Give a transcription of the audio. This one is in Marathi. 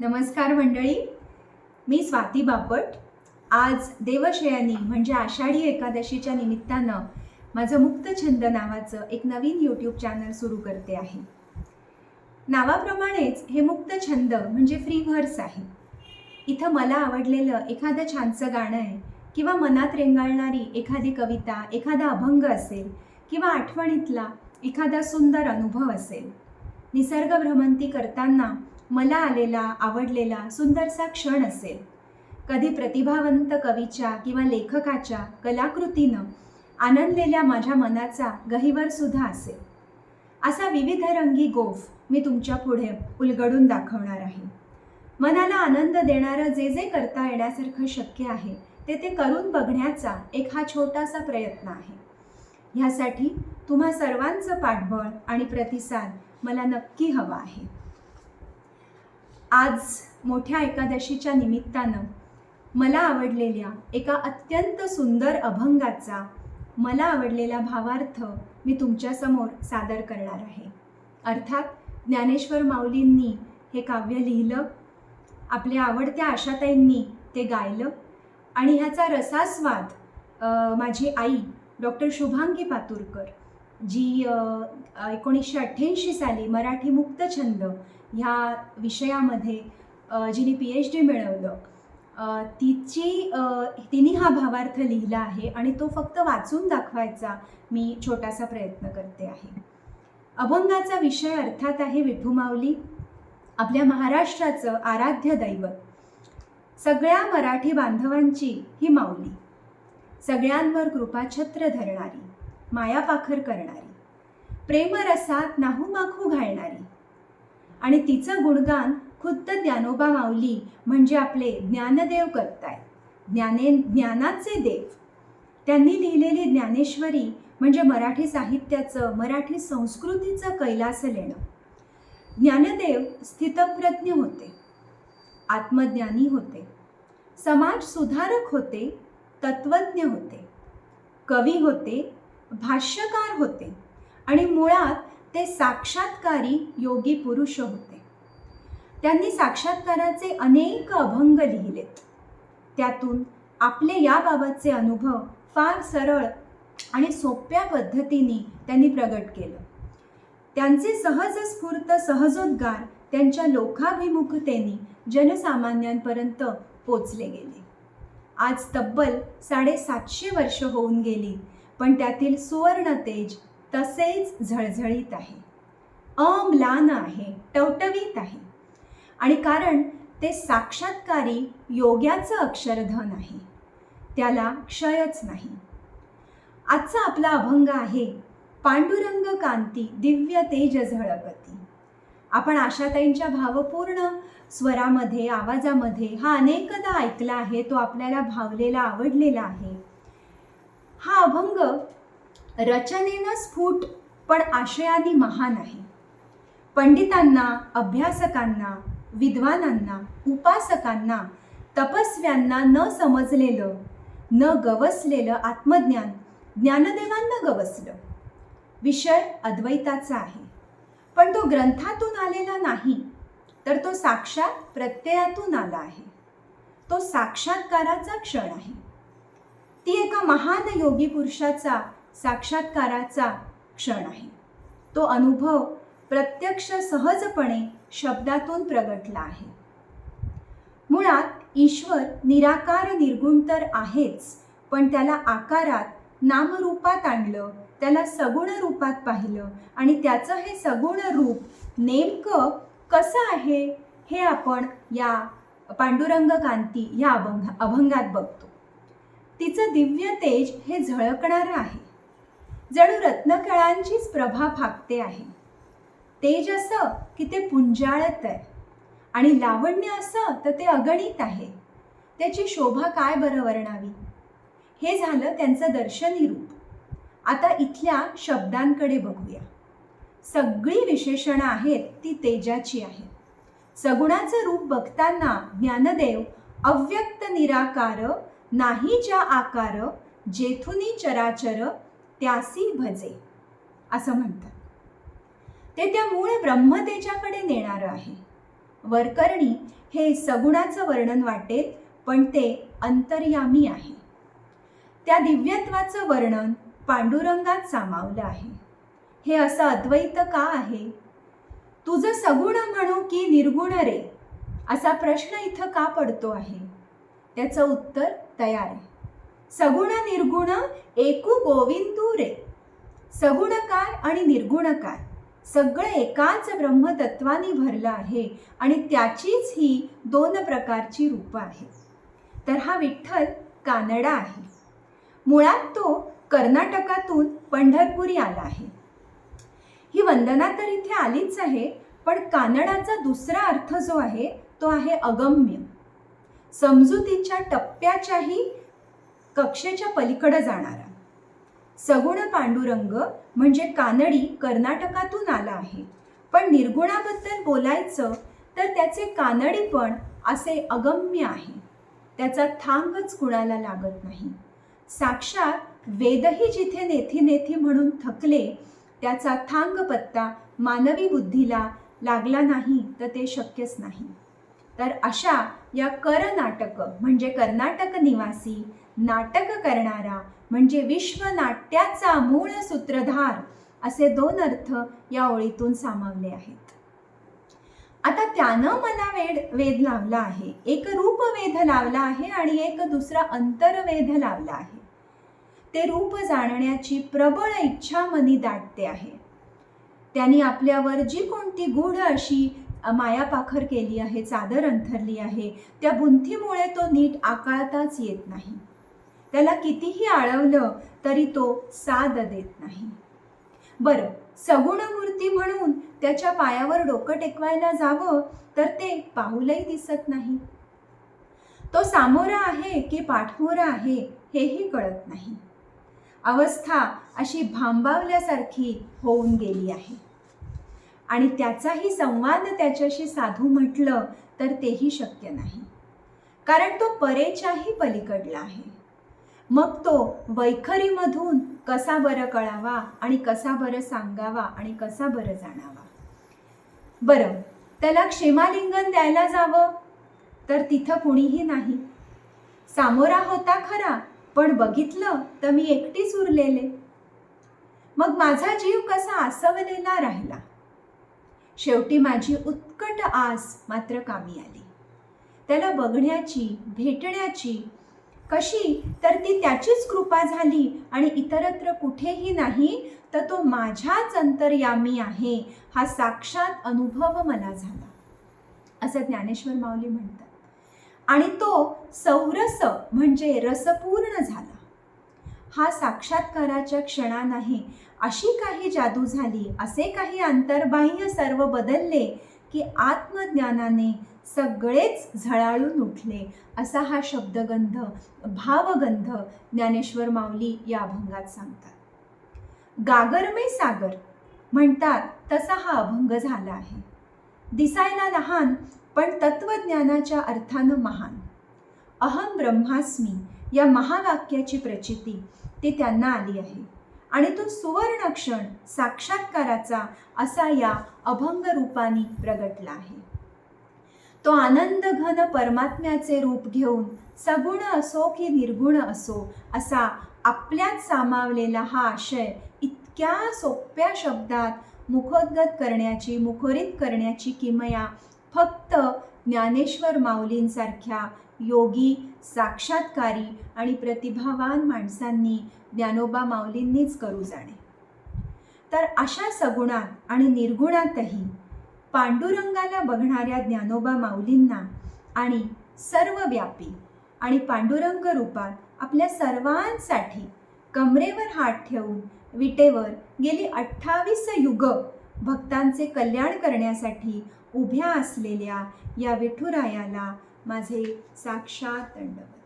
नमस्कार मंडळी. मी स्वाती बापट. आज देवशयानी म्हणजे आषाढी एकादशीच्या निमित्तानं माझं मुक्तछंद नावाचं एक नवीन यूट्यूब चॅनल सुरू करते आहे. नावाप्रमाणेच हे मुक्तछंद म्हणजे फ्री व्हर्स आहे. इथं मला आवडलेलं एखादं छानसं गाणं आहे किंवा मनात रेंगाळणारी एखादी कविता एखादा अभंग असेल किंवा आठवणीतला एखादा सुंदर अनुभव असेल. निसर्ग भ्रमंती करताना मला आलेला आवडलेला सुंदरसा क्षण असेल. कधी प्रतिभावंत कवीच्या किंवा लेखकाच्या कलाकृतीनं आनंदलेल्या माझ्या मनाचा गहिवर सुद्धा असेल. असा विविध रंगी गोफ मी तुमच्यापुढे उलगडून दाखवणार आहे. मनाला आनंद देणारं जे जे करता येण्यासारखं शक्य आहे ते ते करून बघण्याचा एक हा छोटासा प्रयत्न आहे. ह्यासाठी तुम्हा सर्वांचं पाठबळ आणि प्रतिसाद मला नक्की हवा आहे. आज मोठ्या एकादशीच्या निमित्तानं मला आवडलेल्या एका अत्यंत सुंदर अभंगाचा मला आवडलेला भावार्थ मी तुमच्यासमोर सादर करणार आहे. अर्थात ज्ञानेश्वर माऊलींनी हे काव्य लिहिलं आपल्या आवडत्या आशाताईंनी ते गायलं आणि ह्याचा रसास्वाद माझी आई डॉक्टर शुभांगी पातुरकर जी एकोणीसशे अठ्ठ्याऐंशी साली मराठी मुक्तछंद ह्या विषयामध्ये जिने पी एच डी मिळवलं तिची तिने हा भावार्थ लिहिला आहे आणि तो फक्त वाचून दाखवायचा मी छोटासा प्रयत्न करते आहे. अभंगाचा विषय अर्थात आहे विठू माऊली आपल्या महाराष्ट्राचं आराध्य दैवत. सगळ्या मराठी बांधवांची ही माऊली सगळ्यांवर कृपाछत्र धरणारी मायापाखर करणारी प्रेमरसात नाहूमाखू घालणारी आणि तिचं गुणगान खुद्द ज्ञानोबा माऊली म्हणजे आपले ज्ञानदेव करतायत. ज्ञाने ज्ञानाचे देव. त्यांनी लिहिलेली ज्ञानेश्वरी म्हणजे मराठी साहित्याचं मराठी संस्कृतीचं कैलास लेणं. ज्ञानदेव स्थितप्रज्ञ होते. आत्मज्ञानी होते. समाज सुधारक होते तत्वज्ञ होते. कवी होते भाष्यकार होते आणि मुळात ते साक्षात्कारी योगी पुरुष होते. त्यांनी साक्षात्काराचे अनेक अभंग लिहिलेत. त्यातून आपले याबाबतचे अनुभव फार सरळ आणि सोप्या पद्धतीने त्यांनी प्रगट केलं. त्यांचे सहज स्फूर्त सहजोद्गार त्यांच्या लोकाभिमुखतेने जनसामान्यांपर्यंत पोचले गेले. आज तब्बल साडेसातशे वर्ष होऊन गेली पण त्यातील सुवर्ण तेज तसेच झळझळीत आहे. अम्लान आहे टवटवीत आहे. आणि कारण ते साक्षात्कारी योग्याचं अक्षरधन आहे. त्याला क्षयच नाही. आजचा आपला अभंग आहे पांडुरंग कांती दिव्य तेज झळकती. आपण आशाताईंच्या भावपूर्ण स्वरामध्ये आवाजामध्ये हा अनेकदा ऐकला आहे तो आपल्याला भावलेला आवडलेला आहे. हा अभंग रचनेनं स्फुट पण आशयादी महान आहे. पंडितांना अभ्यासकांना विद्वानांना उपासकांना तपस्व्यांना न समजलेलं न गवसलेलं आत्मज्ञान ज्ञानदेवांना गवसलं. विषय अद्वैताचा आहे. पण तो ग्रंथातून आलेला नाही तर तो साक्षात प्रत्ययातून आला आहे. तो साक्षात्काराचा क्षण आहे. ती एका महान योगी पुरुषाचा साक्षात्काराचा क्षण आहे. तो अनुभव प्रत्यक्ष सहजपणे शब्दातून प्रगटला आहे. मुळात ईश्वर निराकार निर्गुण तर आहेच पण त्याला आकारात नामरूपात आणलं त्याला सगुण रूपात पाहिलं आणि त्याचं हे सगुण रूप नेमकं कसं आहे हे आपण या पांडुरंग कांती या अभंग अभंगात बघतो. तिचं दिव्य तेज हे झळकणारं आहे. जणू रत्नकळांचीच प्रभा फाकते आहे. तेज असं की ते पुंजाळत आहे. आणि लावण्य असं तर ते अगणित आहे. त्याची शोभा काय बरं वर्णावी? हे झालं त्यांचं दर्शनी रूप आता इथल्या शब्दांकडे बघूया. सगळी विशेषणं आहेत ती तेजाची आहेत. सगुणाचं रूप बघताना ज्ञानदेव अव्यक्त निराकार नाहीच्या आकार जेथुनी चराचर त्यासी भजे असं म्हणतात. ते त्या मूळ ब्रह्मतेजाकडे नेणारं आहे. वरकरणी हे सगुणाचं वर्णन वाटेल पण ते अंतर्यामी आहे. त्या दिव्यत्वाचं वर्णन पांडुरंगात सामावलं आहे. हे असं अद्वैत का आहे? तुझं सगुण म्हणू की निर्गुण रे असा प्रश्न इथं का पडतो आहे? त्याचं उत्तर तयार आहे. सगुण निर्गुण एकू गोविंदू रे. सगुण काय आणि निर्गुण काय? सगळं एकाच ब्रह्मतत्वाने भरलं आहे आणि त्याचीच ही दोन प्रकारची रूपं आहेत. तर हा विठ्ठल कानडा आहे. मुळात तो कर्नाटकातून पंढरपुरी आला आहे. ही वंदना तर इथे आलीच आहे पण कानडाचा दुसरा अर्थ जो आहे तो आहे अगम्य. समजुतीच्या टप्प्याच्याही कक्षेच्या पलीकडे जाणारा. सगुण पांडुरंग म्हणजे कानडी कर्नाटकातून आला आहे. पण निर्गुणाबद्दल बोलायचं तर त्याचे कानडीपण असे अगम्य आहे. त्याचा थांगच कुणाला लागत नाही. साक्षात वेदही जिथे नेथी नेथी म्हणून थकले त्याचा थांग पत्ता मानवी बुद्धीला लागला नाही तर ते शक्यच नाही. तर अशा या करनाटक म्हणजे कर्नाटक निवासी नाटक करणारा म्हणजे विश्वनाट्याचा मूळ सूत्रधार असे दोन अर्थ या ओळीतून सामावले आहेत. आता त्यानं मला वेद वेध लावला आहे एक रूप वेध लावला आहे आणि एक दुसरा अंतरवेध लावला आहे. ते रूप जाणण्याची प्रबळ इच्छा मनी दाटते आहे. त्यांनी आपल्यावर जी कोणती गूढ अशी मायापाखर केली आहे चादर अंथरली आहे त्या बुंथीमुळे तो नीट आकाळताच येत नाही. त्याला कितीही आळवलं तरी तो साद देत नाही. बरं सगुण मूर्ती म्हणून त्याच्या पायावर डोकं टेकवायला जावं तर ते पाहुलही दिसत नाही. तो सामोरा आहे की पाठमोरा आहे हेही कळत नाही. अवस्था अशी भांबावल्यासारखी होऊन गेली आहे. आणि त्याचाही संवाद त्याच्याशी साधू म्हटलं तर तेही शक्य नाही. कारण तो परेच्याही पलीकडला आहे. मग तो वैखरीमधून कसा बरं कळावा आणि कसा बरं सांगावा आणि कसा बरं जाणावा? बरं त्याला क्षेमालिंगन द्यायला जावं? तर तिथं कुणीही नाही. सामोरा होता खरा पण बघितलं तर मी एकटीच उरलेले मग माझा जीव कसा आसवलेला राहिला? शेवटी माझी उत्कट आस मात्र कामी आली. त्याला बघण्याची भेटण्याची कशी? तर ती त्याचीच कृपा झाली आणि इतरत्र कुठेही नाही तर तो माझ्याच अंतर्यामी आहे हा साक्षात अनुभव मला झाला. असं ज्ञानेश्वर माऊली म्हणतात. आणि तो सौरस म्हणजे रसपूर्ण झाला. हा साक्षात्काराच्या क्षणाने अशी काही जादू झाली असे काही अंतर्बाह्य सर्व बदलले की आत्मज्ञानाने सगळेच झळाळून उठले. असा हा शब्दगंध भावगंध ज्ञानेश्वर माऊली या अभंगात सांगतात. गागरमे सागर म्हणतात तसा हा अभंग झाला आहे. दिसायला लहान पण तत्वज्ञानाच्या अर्थानं महान. अहम ब्रह्मास्मी या महावाक्याची प्रचिती ती त्यांना आली आहे. आणि तो सुवर्णक्षण साक्षात्काराचा असा या अभंग रूपाने प्रगटला आहे. तो आनंद घन परमात्म्याचे रूप घेऊन सगुण असो की निर्गुण असो असा आपल्यात सामावलेला हा आशय इतक्या सोप्या शब्दात मुखोद्गत करण्याची मुखरित करण्याची किमया फक्त ज्ञानेश्वर माऊलींसारख्या योगी साक्षात्कारी आणि प्रतिभावान माणसांनी ज्ञानोबा माऊलींनीच करू जाणे. तर अशा सगुणात आणि निर्गुणातही पांडुरंगाला बघणाऱ्या ज्ञानोबा माऊलींना आणि सर्वव्यापी आणि पांडुरंग रूपात आपल्या सर्वांसाठी कमरेवर हात ठेवून विटेवर गेली अठ्ठावीस युग भक्तांचे कल्याण करण्यासाठी उभ्या असलेल्या या विठुरायाला माझे साक्षात दंडवत.